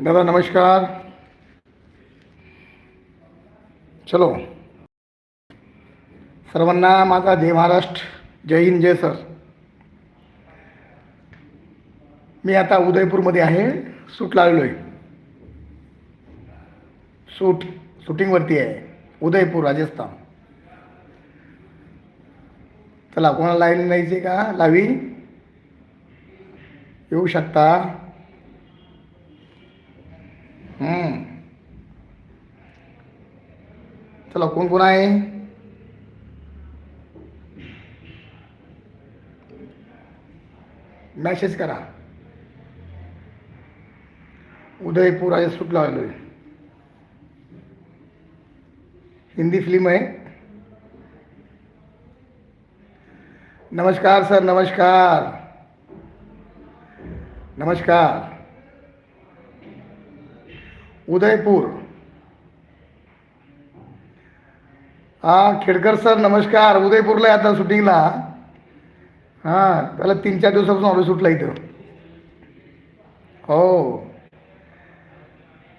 दादा नमस्कार. चलो. सर्वांना माझा जय महाराष्ट्र. जय हिंद जय सर. मी आता उदयपूरमध्ये आहे. सूट लागलो आहे सूट शूटिंगवरती आहे. उदयपूर राजस्थान. चला कोणाला लाईन न्यायची का? लावी? येऊ शकता. चला कोण कोण आहे मॅसेज करा। उदयपूर आहे सुटला हिंदी फ़िल्म आहे नमस्कार, सर, नमस्कार। नमस्कार। उदयपूर. हा खेडकर सर नमस्कार. उदयपूरला आहे आता शूटिंगला. हां त्याला तीन चार दिवसापासून ऑर्डर सुटला इथं. हो.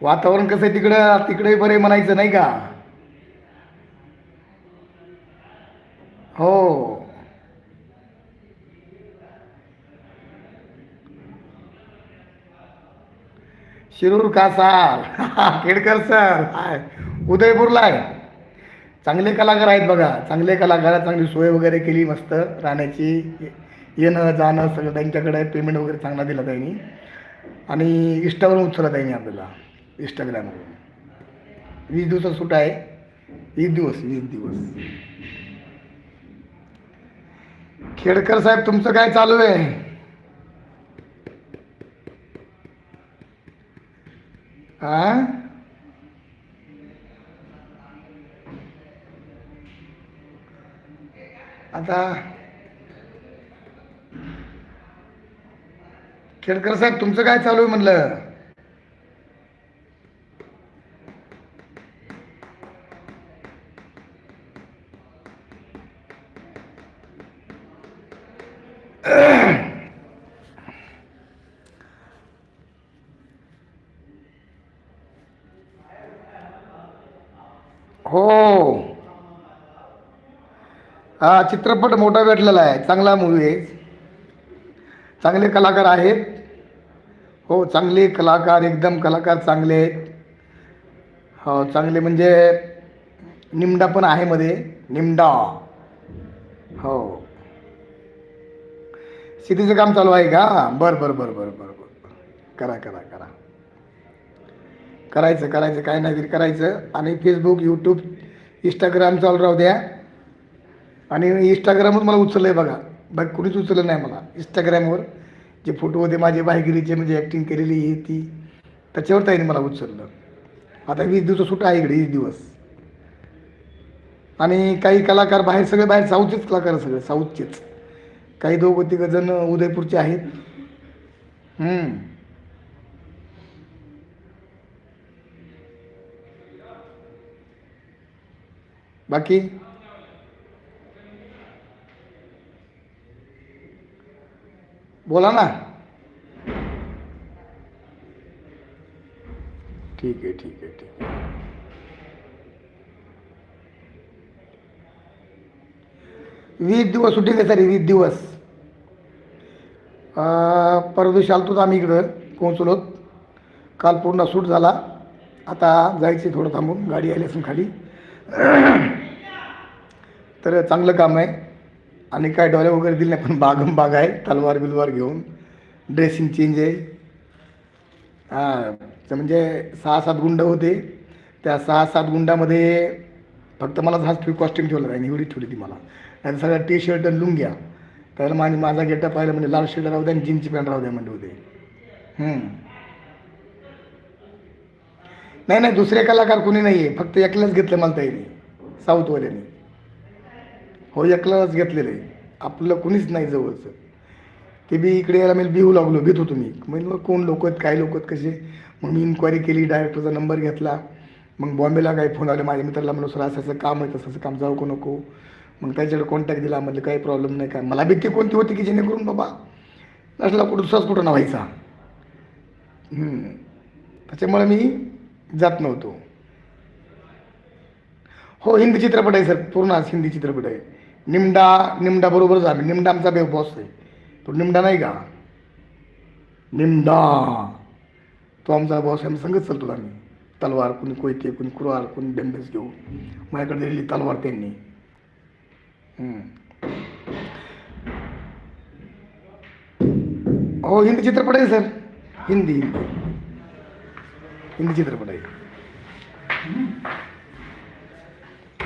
वातावरण कसं आहे तिकडं? तिकडे बरे म्हणायचं नाही का? हो. शिरूर कासार. खेडकर सर हाय. उदयपूरला आहे. चांगले कलाकार आहेत बघा. चांगले कलाकार चांगली सोय वगैरे केली मस्त. राहण्याची येणं जाणं सगळं त्यांच्याकडे पेमेंट वगैरे चांगला दिला त्यांनी. आणि इंस्टावरून उचलला त्यांनी आपल्याला. इंस्टाग्रामवरून वीस दिवसात सुट आहे. वीस दिवस वीस दिवस. खेडकर साहेब तुमचं काय चालू आहे? हा आता खेडकर साहेब तुमचं काय चालू आहे म्हणलं हो हा चित्रपट मोठा भेटलेला आहे. चांगला मूवी आहे. चांगले कलाकार आहेत. हो चांगले कलाकार एकदम कलाकार चांगले आहेत. हो चांगले म्हणजे निमडा पण आहे मध्ये. निमडा. हो. शेतीचं काम चालू आहे का? बरं बरं बरं बरं बरं बरं करा करा करा. करायचं करायचं काय नाही तरी करायचं. आणि फेसबुक यूट्यूब इंस्टाग्राम चालू राहू द्या. आणि इंस्टाग्रामवर मला उचललं आहे बघा. बघ कुणीच उचललं नाही मला. इंस्टाग्रामवर जे फोटो होते माझे बाहेरगिरीचे म्हणजे ॲक्टिंग केलेली ही ती त्याच्यावर त्याने मला उचललं. आता वीस दिवस सुट आहे इकडे वीस दिवस. आणि काही कलाकार बाहेर सगळे बाहेर साऊथचेच कलाकार सगळे साऊथचेच. काही दोघं तिघं जण उदयपूरचे आहेत. बाकी? बोला ना. ठीक आहे ठीक आहे ठीक आहे. वीस दिवस सुट्टी आहे सर वीस दिवस. परदेश परवा दिवशी आलतोच आम्ही इकडं पोहोचलो काल पूर्ण सूट झाला. आता जायचे थोडं थांबून गाडी आली असून खाली. तर चांगलं काम आहे. आणि काय डोळे वगैरे दिले नाही पण बागम बाग आहे तलवार बिलवार घेऊन ड्रेसिंग चेंज आहे. हां तर म्हणजे सहा सात गुंड होते. त्या सहा सात गुंडामध्ये फक्त मला हाच कॉस्ट्युम ठेवला नाही एवढी ठेवली ती मला. आणि सगळ्या टी शर्ट लुंग्या. त्याला माझी माझा गेटअप पाहिलं म्हणजे लाल शर्ट राहू द्या आणि जीन्सची पॅन्ट राहू द्या म्हणजे होते. नाही नाही दुसरे कलाकार कोणी नाही आहे फक्त एकल्याच घेतलं मला त्यांनी साऊथवाल्याने. हो एकलाच घेतलेलं आहे. आपलं कुणीच नाही जवळचं. ते बी इकडे यायला मी भिवू लागलो भीत होतो मी म्हणजे मग कोण लोक आहेत काय लोक आहेत कसे मग मी इन्क्वायरी केली डायरेक्टरचा नंबर घेतला. मग बॉम्बेला काही फोन आले माझ्या मित्राला म्हणलं सर असं असं काम आहे तसं काम जाऊ को नको? मग त्याच्याकडे कॉन्टॅक्ट दिला म्हणलं काही प्रॉब्लेम नाही काय? मला भीती कोणती होती की जेणेकरून बाबा नसला कुठं दुसराच कुठं ना व्हायचा. त्याच्यामुळे मी जात नव्हतो. हो हिंदी चित्रपट आहे सर. पूर्ण आज हिंदी चित्रपट आहे. निमडा निमडा बरोबरच आम्ही निमडा आमचा बे बॉस आहे. तो निमडा नाही का? निमडा. तो आमचा बॉस आहे. आम्ही संगत चालतो आम्ही. तलवार कोणी कोयते कोणी कुरार कोणी डंबेस घेऊ माझ्याकडे दिलेली तलवार त्यांनी. हो हिंदी चित्रपट आहे सर. हिंदी हिंदी. हिंदी चित्रपट आहे.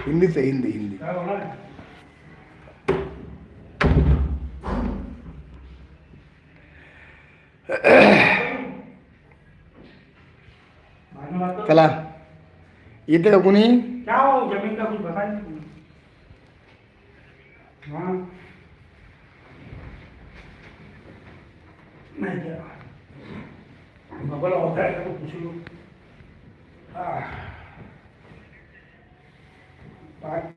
हिंदीच आहे हिंदी हिंदी. चला. येते का कुणी? क्या हो जमीन का कुछ बताइए हाँ। नहीं क्या? बोला होता है तो पूछ लो। पाँच।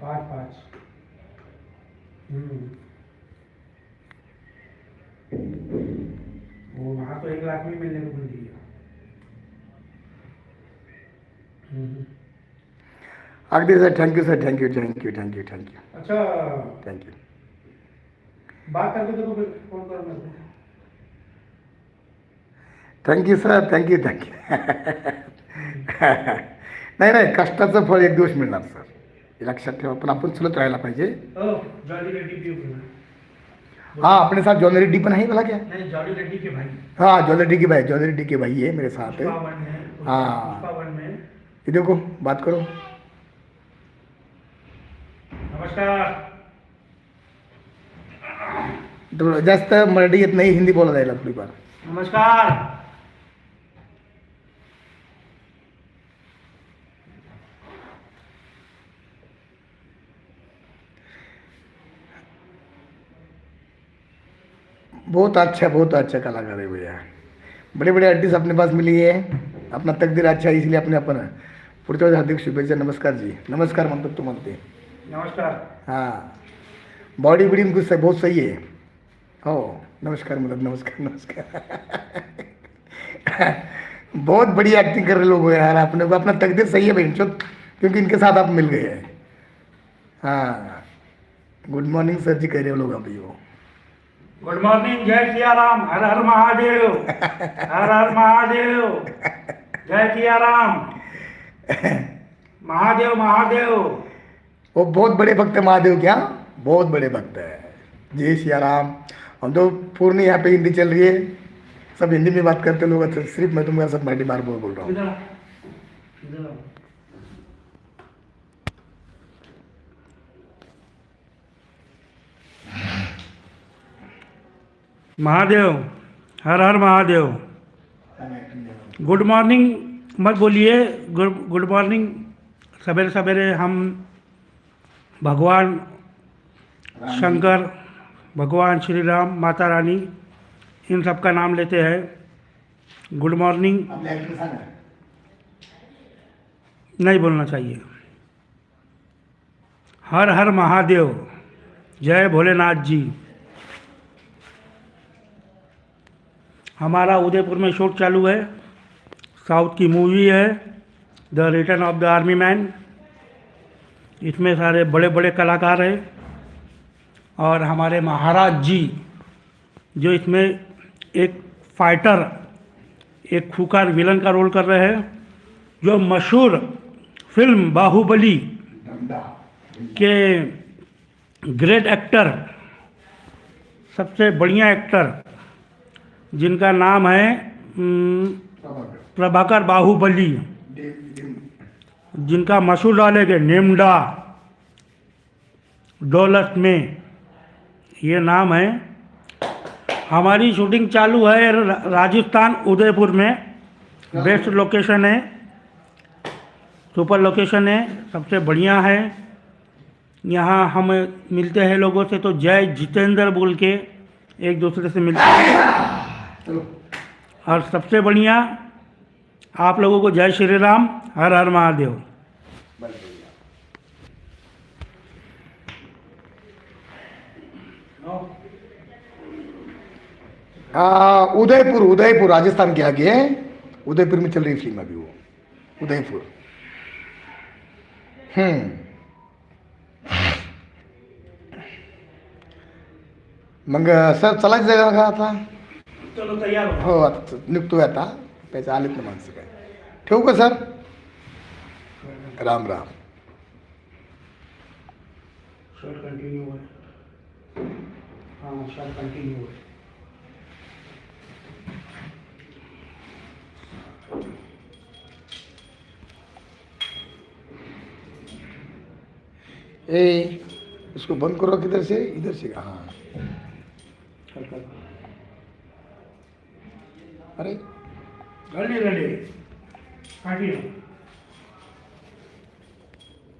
पाँच पाँच। वहाँ तो एक लाख में मिलने को दिया हम्म। अगदी sir thank you sir thank you thank you thank you thank you अच्छा। थँक्यू बात करके देखो फिर फोन करो मेरे को। थँक्यू सर थँक्यू थँक्यू नाही नाही कष्टाचं फळ एक दिवस मिळणार सर हे लक्षात ठेवा पण आपण चलत राहायला पाहिजे। हाँ अपने साथ जॉन रेड्डी पर नहीं बोला क्या? जॉली रेड्डी के भाई। हाँ जॉन रेड्डी के भाई जॉन रेड्डी के भाई है मेरे साथ। हाँ। ये देखो बात करो। नमस्कार। तो जास्त मराठी नहीं नाही हिंदी बोला जाए थोड़ी बार। नमस्कार। बहुत अच्छा बहुत अच्छा कलाकार है भैया। बड़े बड़े आर्टिस्ट अपने पास मिली है अपना तकदीर अच्छा है इसलिए अपने आपण पुढच्या वेळेस हार्दिक शुभेच्छा नमस्कार जी। नमस्कार म्हणतात तुम्हाला ते नमस्कार। हाँ। बॉडी बिल्डिंग कुछ बहुत सही है। हो नमस्कार मतलब नमस्कार नमस्कार। बहुत बड़ी एक्टिंग कर रहे लोग यार अपने को अपना तकदीर सही है बहन चुप क्योंकि इनके साथ आप मिल गए हैं। हाँ। गुड मॉर्निंग सर जी कह रहे हो लोग अभी वो। गुड मॉर्निंग जय सिया राम हर हर महादेव हर हर महादेव जय सिया राम महादेव महादेव वो बहुत बड़े भक्त है महादेव क्या बहुत बड़े भक्त है। जय सिया राम हम तो पूर्ण यहाँ पे हिंदी चल रही है। सब हिंदी में बात करते लोग अच्छा, सिर्फ़ मैं तुम्हारे सब मराठी बार बोल बोल रहा हूँ इधर आ, इधर आ। महादेव, हर हर महादेव। गुड मॉर्निंग मत बोलिए गुड गुड मॉर्निंग सवेरे सवेरे हम भगवान शंकर, भगवान श्री राम माता रानी, इन सब का नाम लेते हैं। Good morning. नहीं बोलना चाहिए। हर हर महादेव, जय भोलेनाथ जी। हमारा उदयपुर में शूट चालू है। साउथ की मूवी है, the return of the army man. इसमें सारे बड़े बड़े कलाकार हैं और हमारे महाराज जी, जो इसमें एक फाइटर, एक खूकार विलन का रोल कर रहे हैं, जो मशहूर फ़िल्म बाहुबली के ग्रेट एक्टर, सबसे बढ़िया एक्टर जिनका नाम है प्रभाकर. बाहुबली। जिनका मशहूर डालेंगे नेमडा दौलत में। ये नाम है। हमारी शूटिंग चालू है राजस्थान, उदयपुर में। बेस्ट लोकेशन है। सुपर लोकेशन है। सबसे बढ़िया है। यहाँ हम मिलते हैं लोगों से तो जय जितेंद्र बोल के एक दूसरे से मिलते हैं। और सबसे बढ़िया, आप लोगों को जय श्री राम, हर हर महादेव। उदयपुर उदयपुर, राजस्थान के आगे है। उदयपुर में चल रही फ़िल्म अभी वो। उदयपुर। हम्म। मग, सर चलायचं जागा का आता चलो तैयार हो। हो आता निघतोय आता. त्याचे आलेत ना माणसं काय. ठेवू का सर? राम राम. शर्ट कंटिन्यू है हाँ शर्ट कंटिन्यू है ए इसको बंद करो किधर से? इधर से हाँ। અરે. રડી રડી. કાઢી